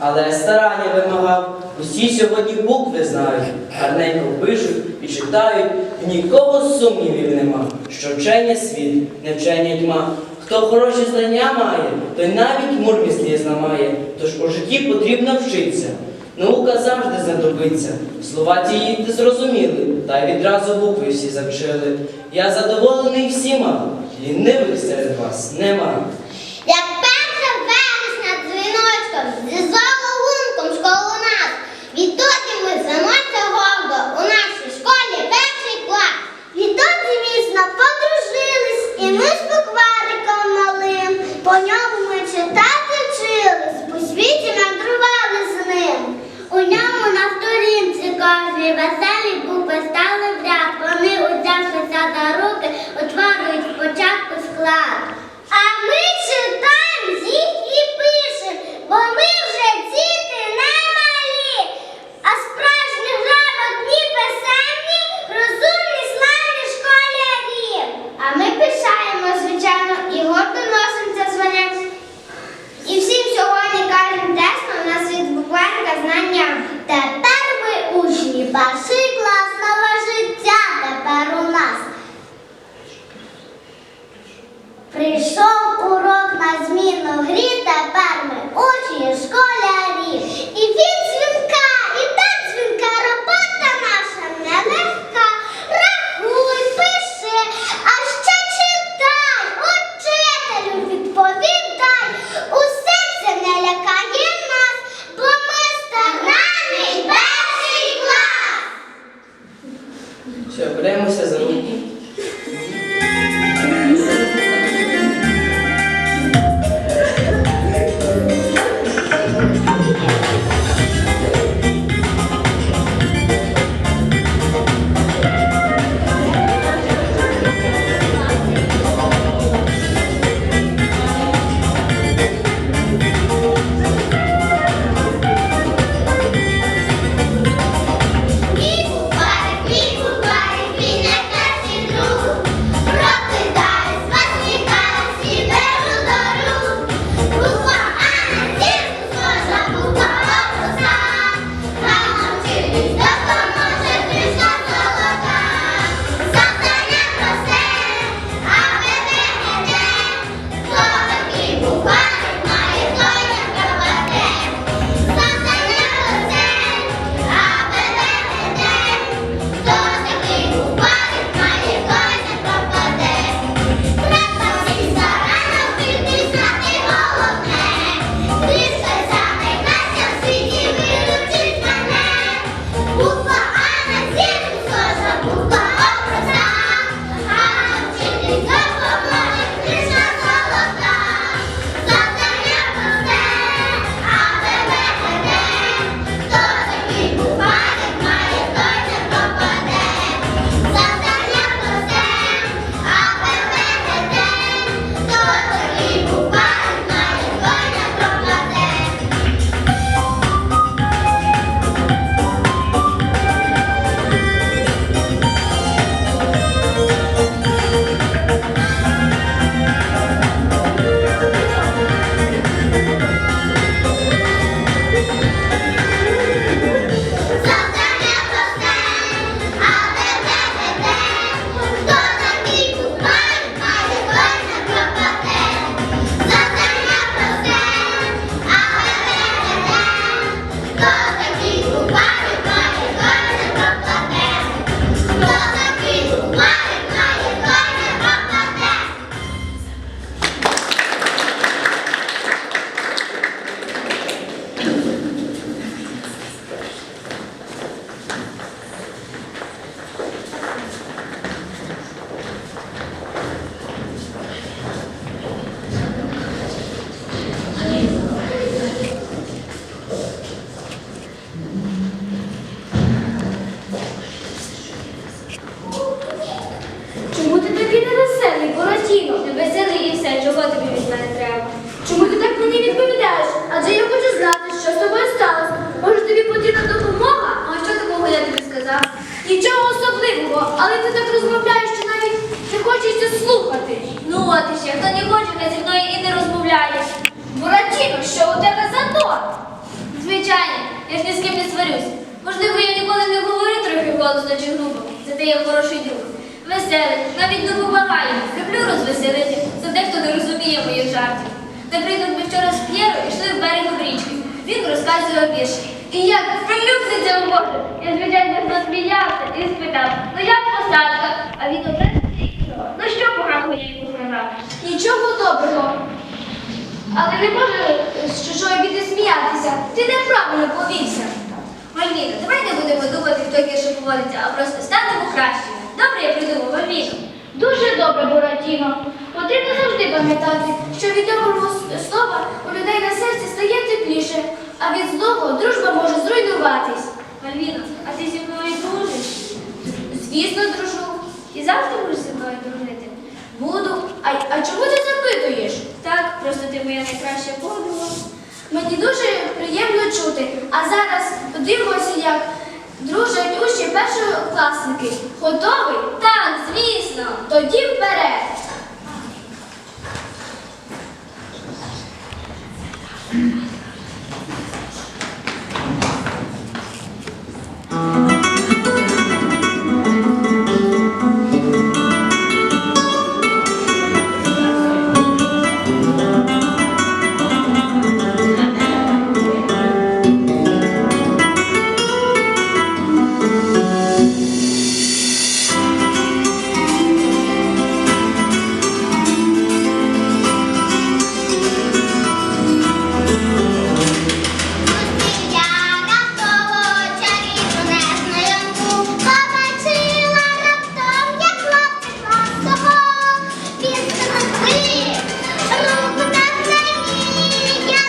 але старання вимагав. Усі сьогодні букви знають, гарненько пишуть і читають, і нікого сумнівів нема, що вчення світ, не вчення тьма. Хто хороші знання має, той навіть мур знамає, тож у житті потрібно вчитися. Наука завжди знадобиться. Слова ті не зрозуміли, та й відразу букви всі завчили. Я задоволений всіма, лінивих серед вас нема. хороший друг. Веселий, навіть не допомагає. Люблю розвеселити, за дехто не розуміє моїх жартів. Наприклад, ми вчора з П'єро йшли в берегом річки. Він розказує вірші. І як прилюбниця у море. Я, звичайно, засміявся і спитав, ну як посадка? А він одне нічого. Ну що поганого я йому програв? Нічого доброго. Але не може видумати, хто як поводиться, а просто станемо кращими. Добре, я придумала віру. Дуже добре, Буратіно. Потрібно завжди пам'ятати, що від доброго слова у людей на серці стає тепліше, а від злого дружба може зруйнуватись. Мальвіно, а ти зі мною дружиш? Звісно, дружу. І завтра будеш зі мною дружити. Буду. А, а чому ти запитуєш? Так, просто ти моя найкраща подруга. Мені дуже приємно чути, а зараз подивимося, як дружать учні першокласники. Готовий? Так, звісно. Тоді вперед.